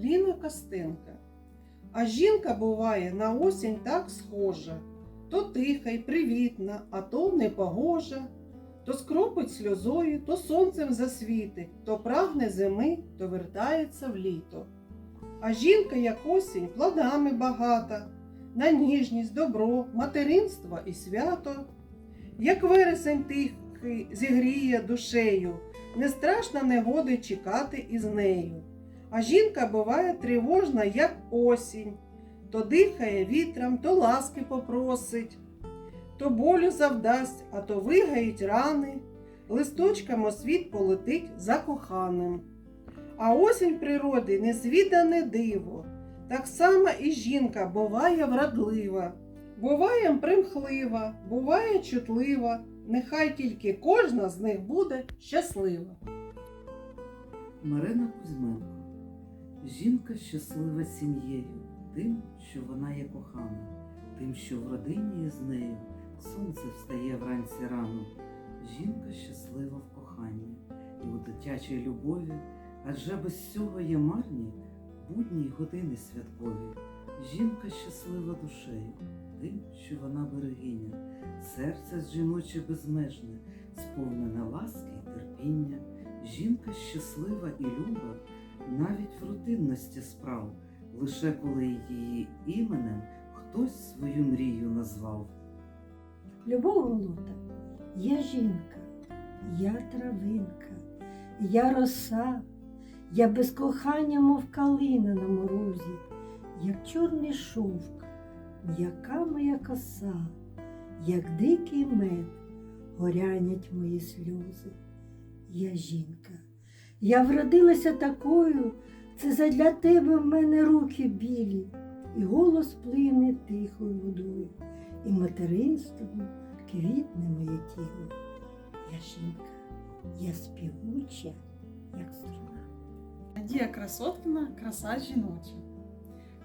Ліна Костенка. А жінка буває на осінь так схожа, то тиха й привітна, а то непогожа, то скропить сльозою, то сонцем засвітить, то прагне зими, то вертається в літо. А жінка, як осінь, плодами багата, на ніжність, добро, материнство і свято. Як вересень тихий зігріє душею, не страшно негоди чекати із нею. А жінка буває тривожна, як осінь, то дихає вітром, то ласки попросить, то болю завдасть, а то вигають рани, листочком освіт полетить за коханим. А осінь природи незвідане диво, так само і жінка буває вродлива, буває примхлива, буває чутлива, нехай тільки кожна з них буде щаслива. Марина Кузьменко. Жінка щаслива сім'єю, тим, що вона є кохана, тим, що в родині із нею сонце встає вранці рано. Жінка щаслива в коханні і у дитячій любові, адже без цього є марні будні й години святкові. Жінка щаслива душею, тим, що вона берегиня, серце ж жіноче безмежне, сповнене ласки й терпіння. Жінка щаслива і люба навіть в рутинності справ, лише коли її іменем хтось свою мрію назвав. Любов Голота, я жінка, я травинка, я роса, я без кохання, мов калина на морозі, як чорний шовк, м'яка моя коса, як дикий мед, горянять мої сльози. Я жінка, я вродилася такою, це задля тебе в мене руки білі, і голос плине тихою водою, і материнством квітне моє тіло. Я жінка, я співуча, як струна. Надія Красоткіна краса жіноча.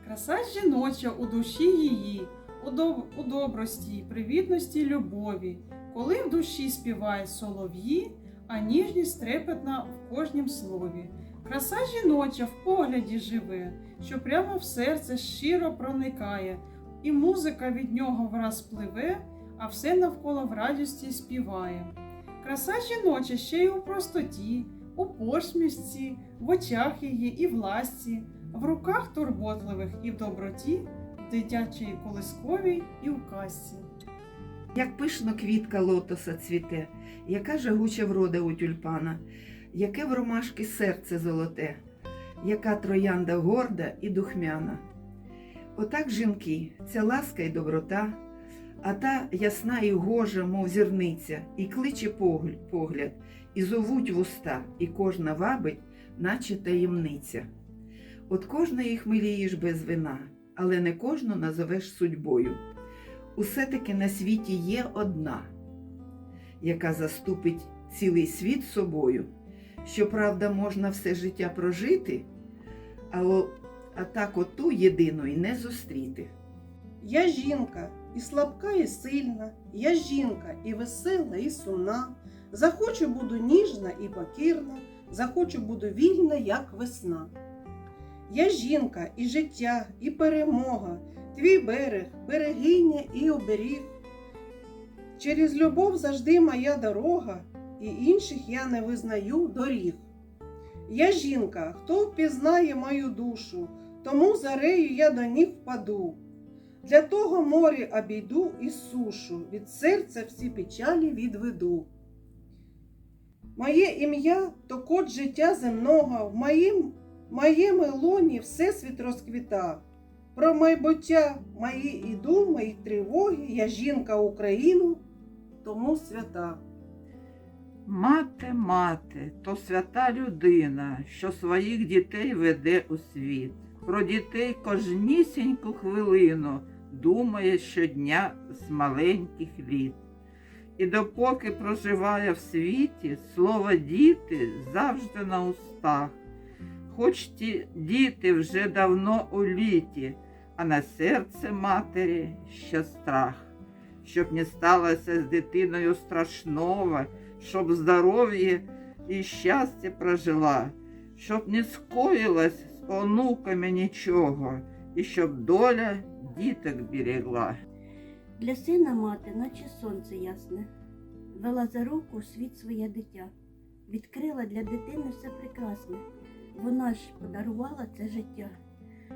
Краса жіноча у душі її, у, доб... у добрості, привітності любові, коли в душі співають солов'ї, а ніжність трепетна в кожнім слові. Краса жіноча в погляді живе, що прямо в серце щиро проникає, і музика від нього враз пливе, а все навколо в радості співає. Краса жіноча ще й у простоті, у посмішці, в очах її і в ласці, в руках турботливих і в доброті, в дитячій колисковій і в казці. Як пишно квітка лотоса цвіте, яка жагуча врода у тюльпана, яке в ромашки серце золоте, яка троянда горда і духмяна. Отак жінки, ця ласка й доброта, а та ясна і гожа, мов зірниця, і кличе погляд, і зовуть вуста, і кожна вабить, наче таємниця. От кожна їх милієш без вина, але не кожну назовеш судьбою усе-таки на світі є одна, яка заступить цілий світ собою. Щоправда, можна все життя прожити, а, а так оту єдину й не зустріти. Я жінка і слабка, і сильна, я жінка і весела, і сумна. Захочу буду ніжна і покірна, захочу буду вільна, як весна. Я жінка і життя, і перемога, твій берег, берегиня і оберіг. Через любов завжди моя дорога, і інших я не визнаю доріг. Я жінка, хто впізнає мою душу, тому зарею я до них впаду. Для того морі обійду і сушу, від серця всі печалі відведу. Моє ім'я то код життя земного, в моїм, моєму лоні всесвіт розквіта. Про майбуття мої і думи, і тривоги, я жінка Україну, тому свята. Мати, мати, то свята людина, що своїх дітей веде у світ. Про дітей кожнісіньку хвилину думає щодня з маленьких літ. І допоки проживає в світі, слово діти завжди на устах. Хоч ті діти вже давно у літі, а на серце матері ще страх, щоб не сталося з дитиною страшного, щоб здоров'я і щастя прожила, щоб не скоїлась онуками нічого, і щоб доля діток берегла. Для сина мати, наче сонце ясне, вела за руку світ своє дитя, відкрила для дитини все прекрасне. Вона ж подарувала це життя.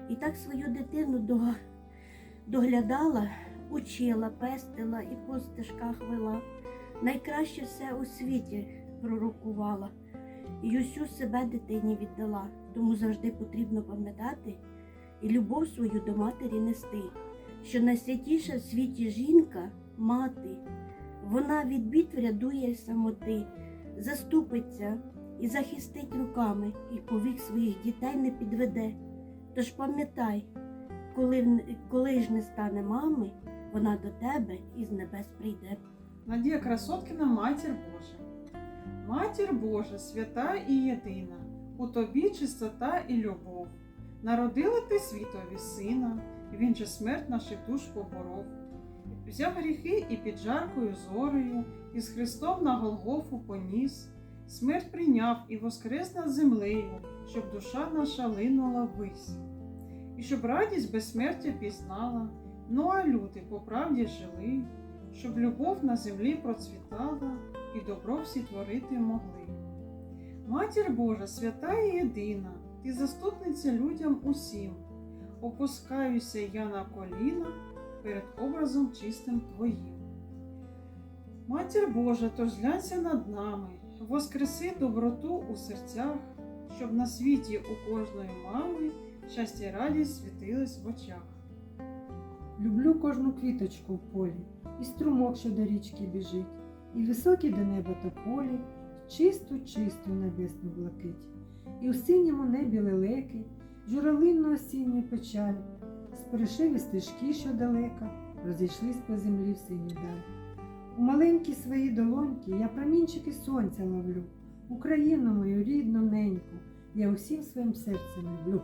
І так свою дитину доглядала, учила, пестила і по стежках вела. Найкраще все у світі пророкувала. І усю себе дитині віддала. Тому завжди потрібно пам'ятати і любов свою до матері нести що найсвятіша в світі жінка мати. Вона від бід врядує самоти, заступиться і захистить руками, і повік своїх дітей не підведе. Тож пам'ятай, коли, коли ж не стане мами, вона до тебе із небес прийде. Надія Красоткіна, Матір Божа. Матір Божа, свята і єдина, у тобі чистота і любов. Народила ти світові сина, він же смерть наших душ поборов. Взяв гріхи і під жаркою зорею, і з Христом на Голгофу поніс. Смерть прийняв і воскрес над землею, щоб душа наша линула ввись. І щоб радість безсмертя пізнала, ну а люди по правді жили щоб любов на землі процвітала і добро всі творити могли. Матір Божа, свята і єдина, ти заступниця людям усім. Опускаюся я на коліна перед образом чистим твоїм. Матір Божа, тож глянься над нами, воскреси доброту у серцях, щоб на світі у кожної мами щастя й радість світились в очах. Люблю кожну квіточку в полі, і струмок, що до річки біжить, і високі до неба тополі, чисту, чисту небесну блакить, і у синьому небі лелеки, журавлинну осінню печаль, споришиві стежки, що далека, розійшлись по землі в синю даль. У маленькі свої долоньки я промінчики сонця ловлю, Україну мою рідну неньку, я усім своїм серцем люблю.